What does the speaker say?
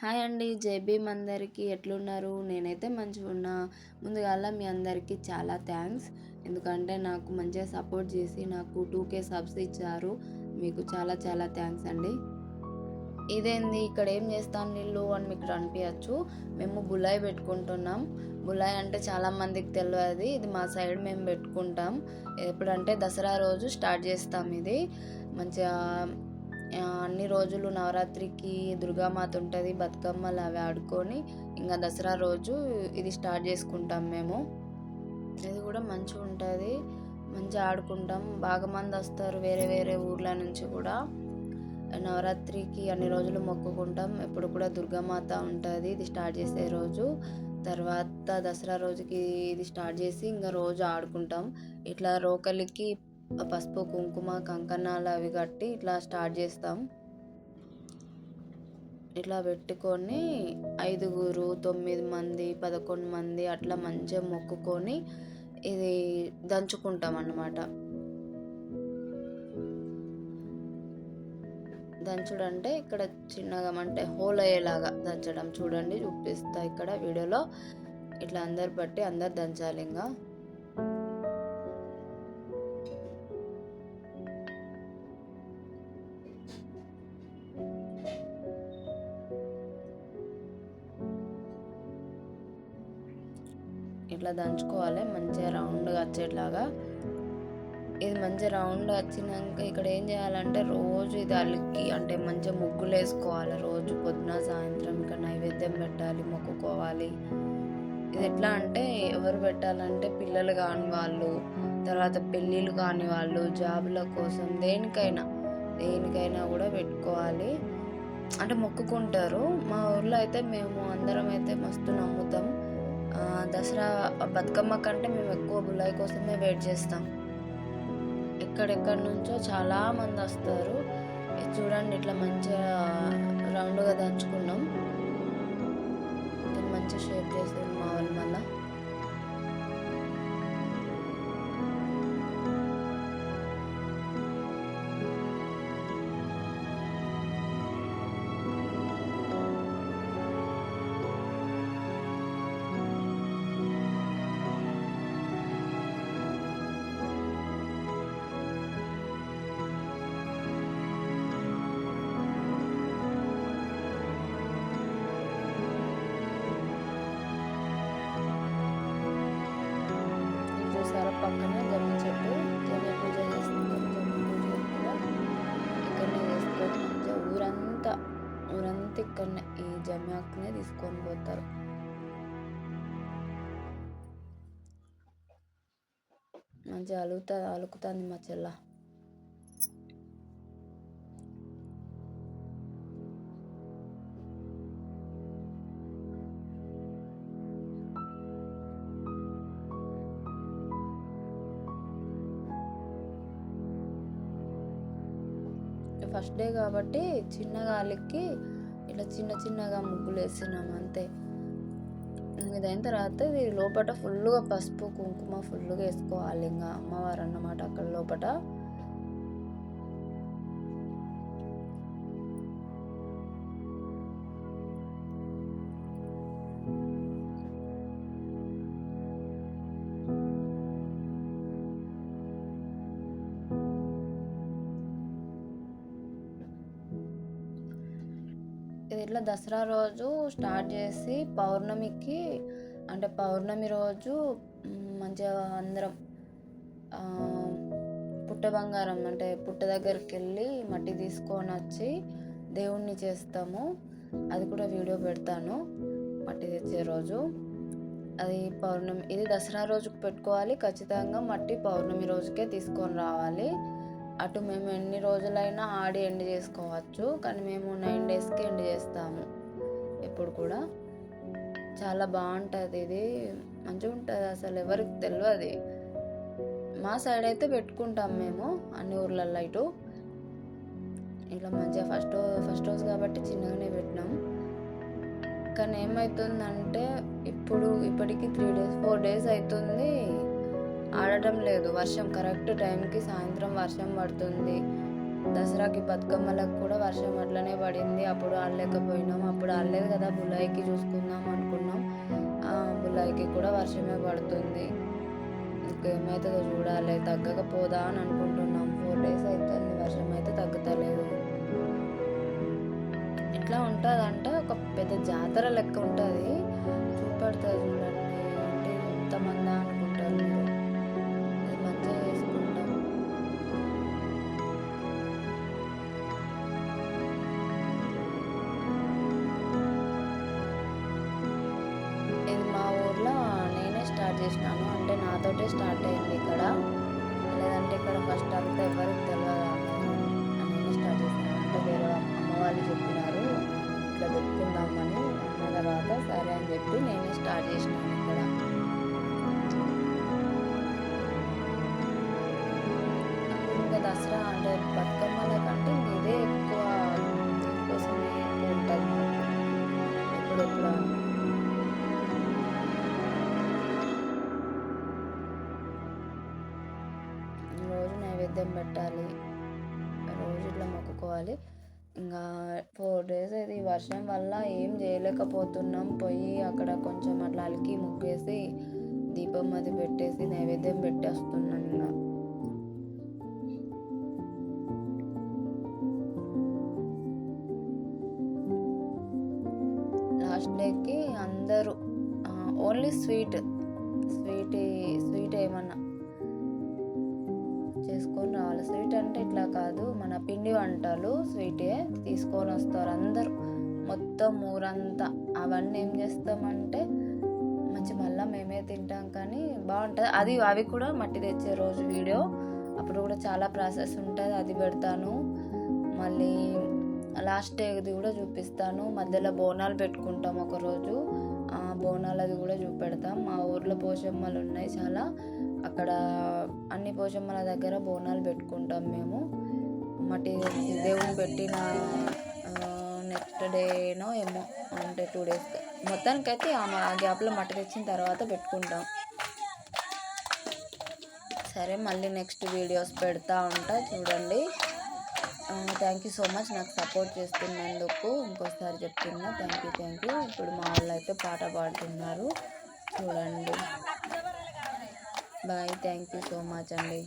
Hi అండి జై అందరికీ. ఎట్లున్నారు? నేనైతే మంచిగా ఉన్నా. ముందుగాల మీ అందరికీ చాలా థ్యాంక్స్. ఎందుకంటే నాకు మంచిగా సపోర్ట్ చేసి నాకు టూ కే సబ్స్ ఇచ్చారు. మీకు చాలా చాలా థ్యాంక్స్ అండి. ఇదేంది? ఇక్కడ ఏం చేస్తాను నీళ్ళు అని మీకు అనిపించచ్చు. మేము బులాయి పెట్టుకుంటున్నాం. బులాయి అంటే చాలా మందికి తెలియదు. ఇది మా సైడ్ మేము పెట్టుకుంటాం. ఎప్పుడంటే దసరా రోజు స్టార్ట్ చేస్తాం ఇది. మంచిగా అన్ని రోజులు నవరాత్రికి దుర్గామాత ఉంటుంది బతుకమ్మలు అవి ఆడుకొని ఇంకా దసరా రోజు ఇది స్టార్ట్ చేసుకుంటాం మేము. ఇది కూడా మంచిగా ఉంటుంది మంచిగా ఆడుకుంటాం. బాగా మంది వస్తారు వేరే వేరే ఊర్ల నుంచి కూడా. నవరాత్రికి అన్ని రోజులు మొక్కుకుంటాం. ఎప్పుడు కూడా దుర్గామాత ఉంటుంది ఇది స్టార్ట్ చేసే రోజు. తర్వాత దసరా రోజుకి ఇది స్టార్ట్ చేసి ఇంకా రోజు ఆడుకుంటాం. ఇట్లా రోకలికి పసుపు కుంకుమ కంకణాలు అవి కట్టి ఇట్లా స్టార్ట్ చేస్తాం. ఇట్లా పెట్టుకొని ఐదుగురు తొమ్మిది మంది పదకొండు మంది అట్లా మంచిగా మొక్కుకొని ఇది దంచుకుంటాం అన్నమాట దంచుడు అంటే ఇక్కడ చిన్నగా అంటే హోల్ అయ్యేలాగా దంచడం చూడండి చూపిస్తా ఇక్కడ వీడియోలో. ఇట్లా అందరు బట్టి అందరు దంచాలి ఇంకా. ఇట్లా దంచుకోవాలి మంచిగా రౌండ్గా వచ్చేట్లాగా. ఇది మంచిగా రౌండ్ వచ్చినాక ఇక్కడ ఏం చేయాలంటే రోజు ఇది అలికి అంటే మంచిగా ముగ్గులు వేసుకోవాలి రోజు పొద్దున సాయంత్రం ఇక్కడ నైవేద్యం పెట్టాలి మొక్కుకోవాలి. ఇది ఎట్లా అంటే ఎవరు పెట్టాలంటే పిల్లలు కాని వాళ్ళు తర్వాత పెళ్ళిళ్ళు కాని వాళ్ళు జాబుల కోసం దేనికైనా దేనికైనా కూడా పెట్టుకోవాలి. అంటే మొక్కుకుంటారు. మా ఊర్లో అయితే మేము అందరం అయితే మస్తు నమ్ముతాం. దసరా బతుకమ్మ కంటే మేము ఎక్కువ బుల్లాయి కోసమే వెయిట్ చేస్తాం. ఎక్కడెక్కడి నుంచో చాలా మంది వస్తారు. ఇది చూడండి ఇట్లా మంచిగా రౌండ్గా దంచుకున్నాం. దీన్ని మంచిగా షేప్ చేస్తాం జమ్మి ఆకునే తీసుకొని పోతారు. మంచిగా అలుగుతా అలుకుతుంది మా చెల్ల. ఫస్ట్ డే కాబట్టి చిన్నగా అలిక్కి ఇట్లా చిన్న చిన్నగా ముగ్గులు వేసినాం అంతే. ఇదైన తర్వాత ఇది లోపల ఫుల్గా పసుపు కుంకుమ ఫుల్గా వేసుకోవాలి. ఇంకా అమ్మవారు అన్నమాట అక్కడ లోపల ఇట్లా దసరా రోజు స్టార్ట్ చేసి పౌర్ణమికి అంటే పౌర్ణమి రోజు మంచిగా అందరం పుట్ట బంగారం అంటే పుట్ట దగ్గరికి వెళ్ళి మట్టి తీసుకొని వచ్చి దేవుణ్ణి చేస్తాము. అది కూడా వీడియో పెడతాను మట్టి తెచ్చే రోజు. అది పౌర్ణమి ఇది దసరా రోజుకి పెట్టుకోవాలి. ఖచ్చితంగా మట్టి పౌర్ణమి రోజుకే తీసుకొని రావాలి. అటు మేము ఎన్ని రోజులైనా ఆడి ఎండ్ చేసుకోవచ్చు కానీ మేము నైన్ డేస్కి ఎండ్ చేస్తాము. ఎప్పుడు కూడా. చాలా బాగుంటుంది ఇది. మంచిగా ఉంటుంది అసలు ఎవరికి తెలియదు మా సైడ్ అయితే పెట్టుకుంటాం మేము అన్ని ఊర్లలో ఇటు. ఇట్లా మంచిగా ఫస్ట్ ఫస్ట్ రోజు కాబట్టి చిన్నగానే పెట్టినాం. కానీ ఏమవుతుందంటే ఇప్పుడు ఇప్పటికి త్రీ డేస్ ఫోర్ డేస్ అవుతుంది. ఆడటం లేదు. వర్షం కరెక్ట్ టైంకి సాయంత్రం వర్షం పడుతుంది. దసరాకి బతుకమ్మలకు కూడా వర్షం అట్లనే పడింది. అప్పుడు ఆడలేకపోయినాం. అప్పుడు ఆడలేదు కదా. బులాయికి చూసుకుందాం అనుకున్నాం. బులాయికి కూడా వర్షమే పడుతుంది. ఇంకేమవుతుందో చూడాలి. తగ్గకపోదా అని అనుకుంటున్నాం. ఫోర్ డేస్ అవుతుంది వర్షం అయితే తగ్గుతలేదు. ఎట్లా ఉంటుంది అంటే ఒక పెద్ద జాతర లెక్క ఉంటుంది. చూపెడుతుంది చూడండి. అంటే ఇంతమంది చేసినాను. అంటే నాతోటే స్టార్ట్ అయింది ఇక్కడ. లేదంటే ఇక్కడ ఫస్ట్ అంతా ఎవరికి తెలియదు నేనే స్టార్ట్ చేసినాను అంటే వేరే అమ్మ వాళ్ళు చెప్పినారు. ఇట్లా పెట్టుకుందామని అన్న తర్వాత సరే అని చెప్పి నేనే స్టార్ట్ చేసినాను ఇక్కడ. ఇంకా దసరా అంటే బతుకమ్మల కంటే ఇదే ఎక్కువ దీనికోసమే ఉంటుంది. ఎప్పుడెప్పుడు రోజు నైవేద్యం పెట్టాలి. రోజు ఇట్లా మొక్కుకోవాలి. ఇంకా ఫోర్ డేస్ అయితే ఈ వర్షం వల్ల ఏం చేయలేకపోతున్నాం. పోయి అక్కడ కొంచెం అట్లా అలికి ముగ్గేసి దీపం అది పెట్టేసి నైవేద్యం పెట్టేస్తున్నాం ఇంకా లాస్ట్ డేకి అందరూ ఓన్లీ స్వీట్ స్వీట్ స్వీట్ ఏమన్నా తీసుకొని రావాలి. స్వీట్ అంటే ఇట్లా కాదు. మన పిండి వంటలు స్వీటే తీసుకొని వస్తారు అందరూ. మొత్తం ఊరంతా. అవన్నీ ఏం చేస్తామంటే మంచి మళ్ళీ మేమే తింటాం కానీ బాగుంటుంది. అది అవి కూడా మట్టి తెచ్చే రోజు వీడియో. అప్పుడు కూడా చాలా ప్రాసెస్ ఉంటుంది. అది పెడతాను. మళ్ళీ లాస్ట్ డేది కూడా చూపిస్తాను. మధ్యలో బోనాలు పెట్టుకుంటాం ఒకరోజు ఆ బోనాలది కూడా చూపెడతాం. మా ఊర్లో పోషమ్మలు ఉన్నాయి చాలా. అక్కడ అన్ని పోషమ్మల దగ్గర బోనాలు పెట్టుకుంటాం మేము. మట్టి దేవుని పెట్టిన నెక్స్ట్ డేనో ఏమో అంటే టూ డేస్ మొత్తానికైతే ఆ గ్యాప్లో మట్టి తెచ్చిన తర్వాత పెట్టుకుంటాం. సరే మళ్ళీ నెక్స్ట్ వీడియోస్ పెడతా ఉంటా. చూడండి. థ్యాంక్ యూ సో మచ్ నాకు సపోర్ట్ చేస్తున్నందుకు ఇంకోసారి చెప్తున్నా. థ్యాంక్ యూ థ్యాంక్ యూ ఇప్పుడు మా వాళ్ళు అయితే పాట పాడుతున్నారు. చూడండి. Bye thank you so much అండి.